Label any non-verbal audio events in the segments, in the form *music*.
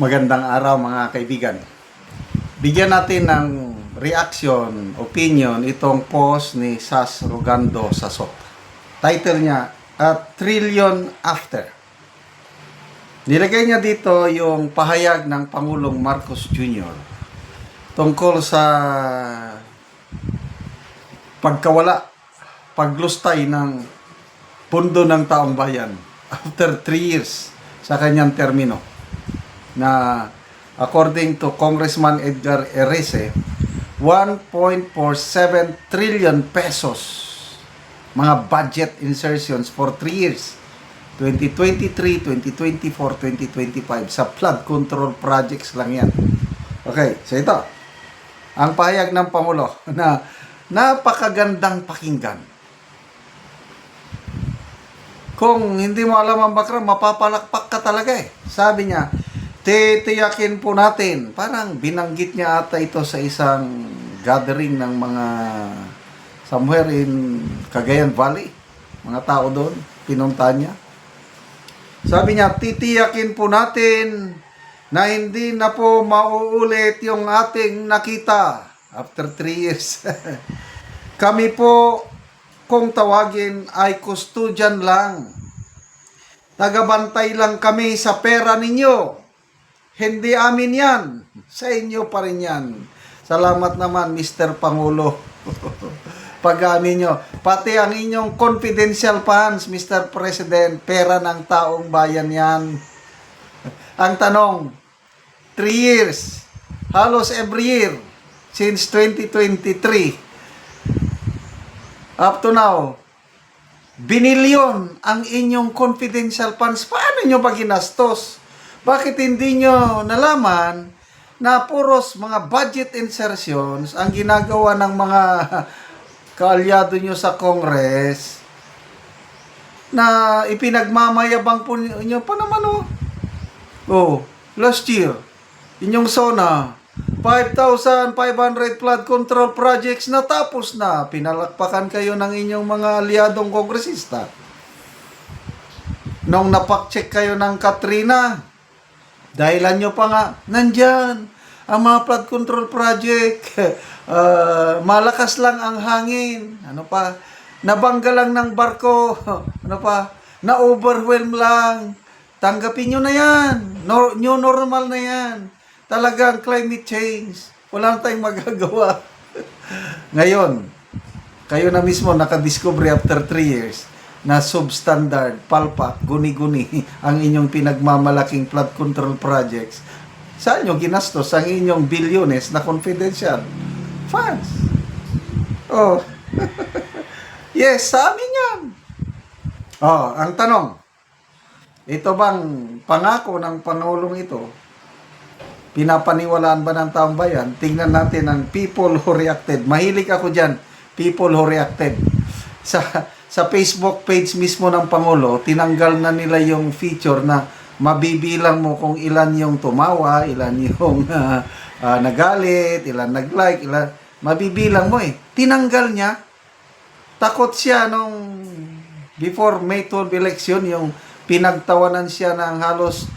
Magandang araw mga kaibigan. Bigyan natin ng reaction, opinion itong post ni Sas Rogando Sasot. Title niya, A Trillion After. Nilagay niya dito yung pahayag ng Pangulong Marcos Jr. tungkol sa pagkawala, paglustay ng pundo ng taong bayan after 3 years sa kanyang termino na according to Congressman Edgar Erese 1.47 trillion pesos mga budget insertions for 3 years 2023, 2024, 2025 sa flood control projects lang yan. Okay, so ito. Ang pahayag ng Pangulo *laughs* na napakagandang pakinggan. Kung hindi mo alam ang background, mapapalakpak ka talaga eh. Sabi niya, titiyakin po natin. Parang binanggit niya ata ito sa isang gathering ng mga somewhere in Cagayan Valley. Mga tao doon, pinunta niya. Sabi niya, titiyakin po natin na hindi na po mauulit yung ating nakita after 3 years. *laughs* Kami po, kung tawagin, ay kustudyan lang. Tagabantay lang kami sa pera ninyo. Hindi amin yan. Sa inyo pa rin yan. Salamat naman, Mr. Pangulo. *laughs* Pag-amin nyo. Pati ang inyong confidential funds, Mr. President, pera ng taong bayan yan. *laughs* Ang tanong, 3 years, halos every year, since 2023, up to now, binilyon ang inyong confidential funds. Paano nyo ba ginastos? Bakit hindi nyo nalaman na puros mga budget insertions ang ginagawa ng mga *laughs* kaalyado nyo sa Congress na ipinagmamayabang po ninyo pa naman oh. Oh, last year, inyong SONA, 5,500 flood control projects natapos na. Pinalakpakan kayo ng inyong mga aliadong kongresista. Nung napak-check kayo ng Katrina, dahilan nyo pa nga, nandyan, ang mga flood control project, uh, *laughs* malakas lang ang hangin, ano pa, nabangga lang ng barko, *laughs* ano pa, na-overwhelm lang, tanggapin nyo na yan, no, new normal na yan, talagang climate change, wala na tayong *laughs* magagawa. Ngayon, kayo na mismo nakadiscover after 3 years na substandard, palpak, guni-guni *laughs* ang inyong pinagmamalaking flood control projects. Saan nyo ginastos ang inyong bilyones na confidential funds? Oh. *laughs* yes, sa amin yan. Oh, ang tanong, ito bang pangako ng Pangulong ito, pinapaniwalaan ba ng taong bayan? Tingnan natin ang people who reacted. Mahilig ako dyan, people who reacted. *laughs* Sa, sa Facebook page mismo ng Pangulo, tinanggal na nila yung feature na mabibilang mo kung ilan yung tumawa, ilan yung uh, *laughs* uh, nagalit, ilan nag-like, ilan... Mabibilang mo eh. Tinanggal niya. Takot siya nung before May 12 election, yung pinagtawanan siya ng halos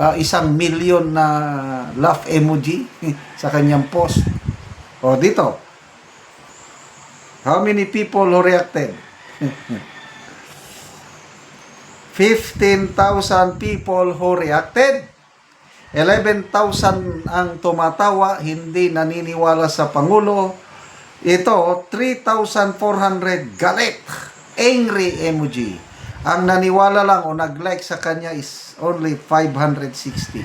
uh, isang milyon na laugh emoji *laughs* sa kanyang post. O dito, how many people who reacted? 15,000 people who reacted. 11,000 ang tumatawa, hindi naniniwala sa Pangulo. Ito, 3,400 galit, angry emoji. Ang naniwala lang o nag-like sa kanya is only 560.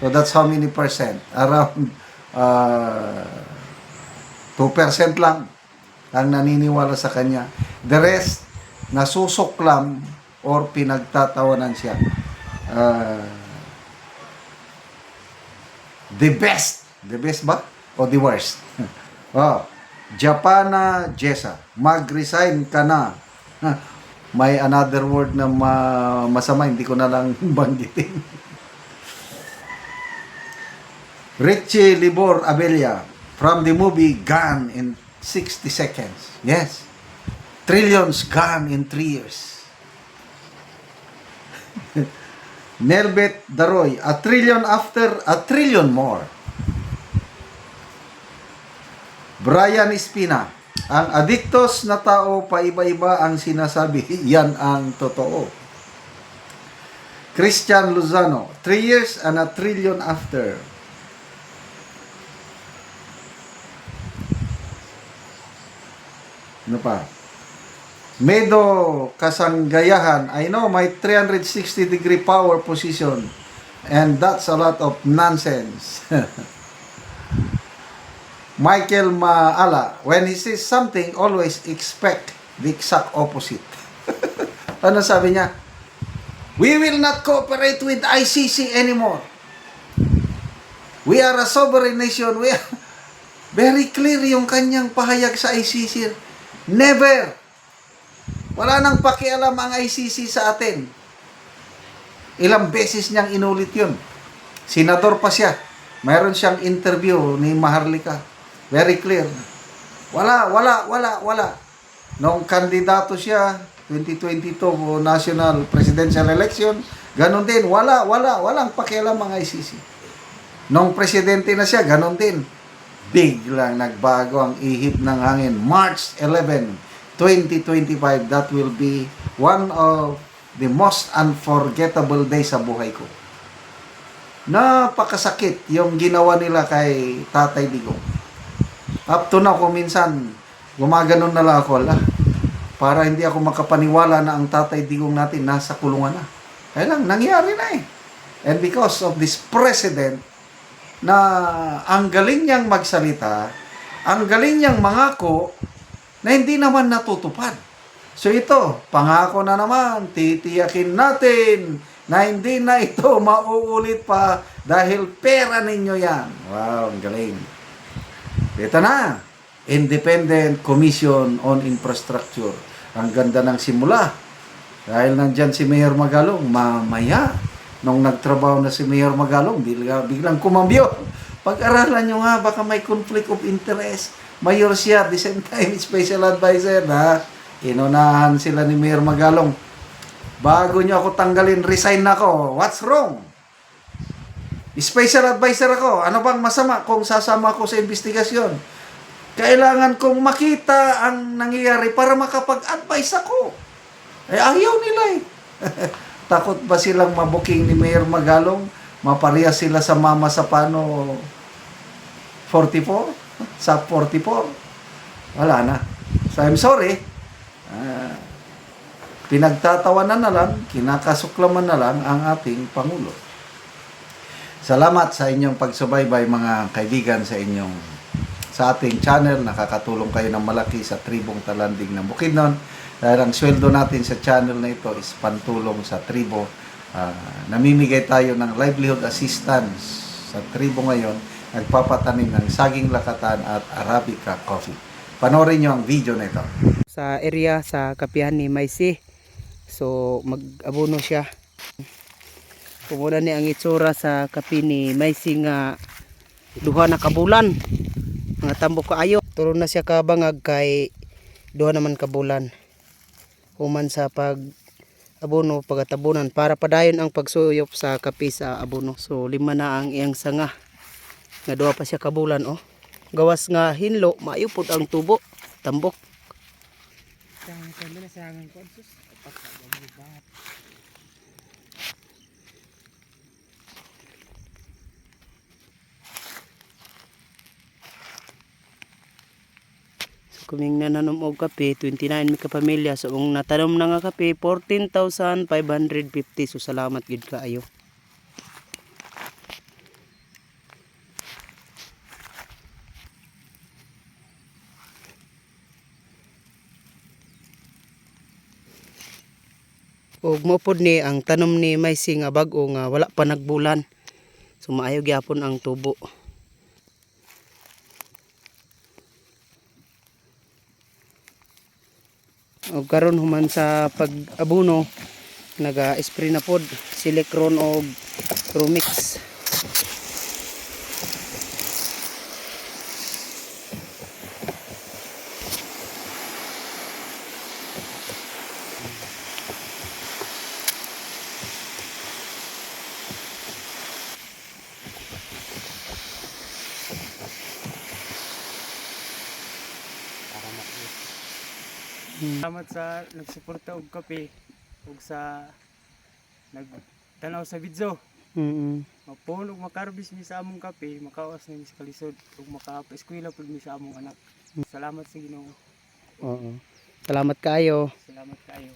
So that's how many percent? Around uh, 2% lang ang naniniwala sa kanya. The rest, nasusuklam or pinagtatawanan siya. Uh, the best. The best ba? O the worst? *laughs* oh, Japana Jessa, mag-resign ka na. *laughs* May another word na ma- masama, hindi ko na lang *laughs* banggitin. Richie Libor Abelia from the movie Gone in 60 Seconds. Yes. Trillions gone in 3 years. *laughs* Nelbet Daroy, a trillion after, a trillion more. Brian Espina, ang adiktos na tao paiba-iba ang sinasabi, *laughs* yan ang totoo. Christian Luzano, 3 years and a trillion after. Ano pa? Medo Kasanggayahan, I know my 360 degree power position and that's a lot of nonsense. *laughs* Michael Maala, when he says something, always expect the exact opposite. *laughs* ano sabi niya? We will not cooperate with ICC anymore. We are a sovereign nation. We are... *laughs* Very clear yung kanyang pahayag sa ICC. Never. Wala nang pakialam ang ICC sa atin. Ilang beses niyang inulit yun. Senador pa siya. Mayroon siyang interview ni Maharlika. Very clear. Wala, wala, wala, wala. Nung kandidato siya, 2022 national presidential election, ganun din. Wala, wala, walang pakialam ang ICC. Nung presidente na siya, ganun din. Biglang nagbago ang ihip ng hangin. March 11, 2025, that will be one of the most unforgettable days sa buhay ko. Napakasakit yung ginawa nila kay Tatay Digong. Up to now, kung minsan, gumaganon na lang ako, ala, para hindi ako makapaniwala na ang Tatay Digong natin nasa kulungan na. Kaya lang, nangyari na eh. And because of this president, na ang galing niyang magsalita, ang galing niyang mangako, na hindi naman natutupad. So ito, pangako na naman, titiyakin natin na hindi na ito *laughs* mauulit pa dahil pera ninyo yan. Wow, ang galing. Ito na, Independent Commission on Infrastructure. Ang ganda ng simula. Dahil nandyan si Mayor Magalong, mamaya, nung nagtrabaho na si Mayor Magalong, bigla, biglang kumambyo. Pag-aralan nyo nga, baka may conflict of interest. Mayor siya, the same time, special advisor na inunahan sila ni Mayor Magalong. Bago nyo ako tanggalin, resign na ako. What's wrong? Special advisor ako. Ano bang masama kung sasama ko sa investigasyon? Kailangan kong makita ang nangyayari para makapag-advise ako. Eh, ayaw nila eh. *laughs* Takot ba silang mabuking ni Mayor Magalong? Mapareha sila sa Mama sa Pano 44? Sa 44? Wala na. So, I'm sorry. Ah, pinagtatawanan na lang, kinakasuklaman na lang ang ating Pangulo. Salamat sa inyong pagsubaybay mga kaibigan sa inyong sa ating channel. Nakakatulong kayo ng malaki sa tribong talanding ng Bukidnon. Dahil ang sweldo natin sa channel na ito is pantulong sa tribo. Ah, namimigay tayo ng livelihood assistance sa tribo ngayon. Nagpapatanim ng saging lakatan at Arabica coffee. Panoorin nyo ang video na ito. sa area sa kapihan ni Maisi. So mag-abono siya. Kumuna ni ang itsura sa kapi ni Maisi nga duha na kabulan. Mga tambok kaayo. Turo na siya kabangag kay duha naman kabulan. Human sa pag abono pagatabunan para padayon ang pagsuyop sa kapi sa abono. So lima na ang iyang sanga. Nga duha pa siya kabulan oh. Gawas nga hinlo, maayupod ang tubo, tambok. Kuming nananom og kape, 29 mi ka pamilya. So, kung natanom na nga kape, 14,550. So, salamat gid kaayo. ug mopod ni ang tanom ni Maisi nga bag-o nga wala pa nagbulan. So maayo gyapon ang tubo. Og karon human sa pag-abuno naga-spray na pod silicron og Promix. Mm. Salamat sa nagsuporta og kape ug sa nagtanaw sa video. Mm. Mapuno ug makarbis mi sa among kape, makawas na mi sa kalisod ug makapaeskwela pud mi sa among anak. Salamat sa Ginoo. Oo. Salamat kayo. Salamat kayo.